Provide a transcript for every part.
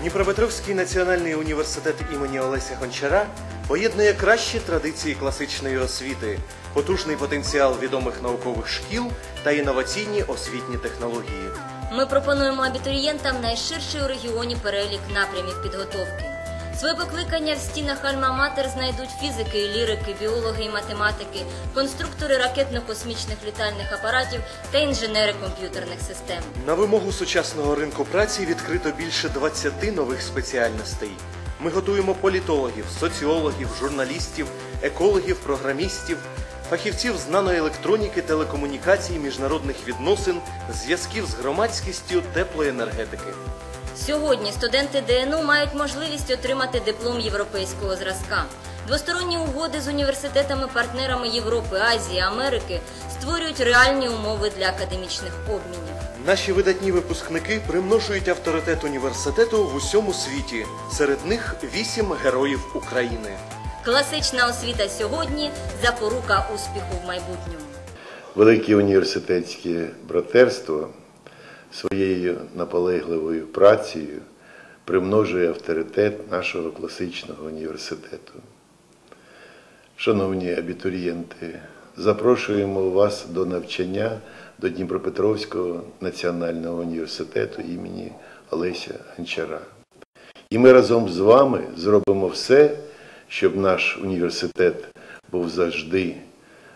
Дніпропетровський національний університет імені Олеся Гончара поєднує кращі традиції класичної освіти, потужний потенціал відомих наукових шкіл та інноваційні освітні технології. Ми пропонуємо абітурієнтам найширший у регіоні перелік напрямів підготовки. Своє покликання в стінах Альма-Матер знайдуть фізики, лірики, біологи і математики, конструктори ракетно-космічних літальних апаратів та інженери комп'ютерних систем. На вимогу сучасного ринку праці відкрито більше 20 нових спеціальностей. Ми готуємо політологів, соціологів, журналістів, екологів, програмістів, фахівців з наноелектроніки, телекомунікацій, міжнародних відносин, зв'язків з громадськістю, теплої енергетики. Сьогодні студенти ДНУ мають можливість отримати диплом європейського зразка. Двосторонні угоди з університетами-партнерами Європи, Азії, Америки створюють реальні умови для академічних обмінів. Наші видатні випускники примножують авторитет університету в усьому світі. Серед них вісім героїв України. Класична освіта сьогодні запорука успіху в майбутньому. Велике університетське братерство своєю наполегливою працею примножує авторитет нашого класичного університету. Шановні абітурієнти, запрошуємо вас до навчання до Дніпропетровського національного університету імені Олеся Гончара. І ми разом з вами зробимо все, щоб наш університет був завжди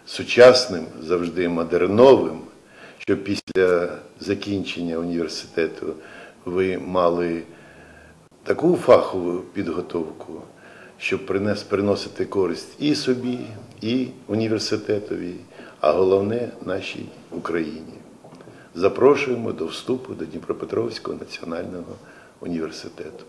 сучасним, завжди модерновим, щоб після закінчення університету ви мали таку фахову підготовку, щоб принес, приносити користь і собі, і університетові, а головне нашій Україні. Запрошуємо до вступу до Дніпропетровського національного університету.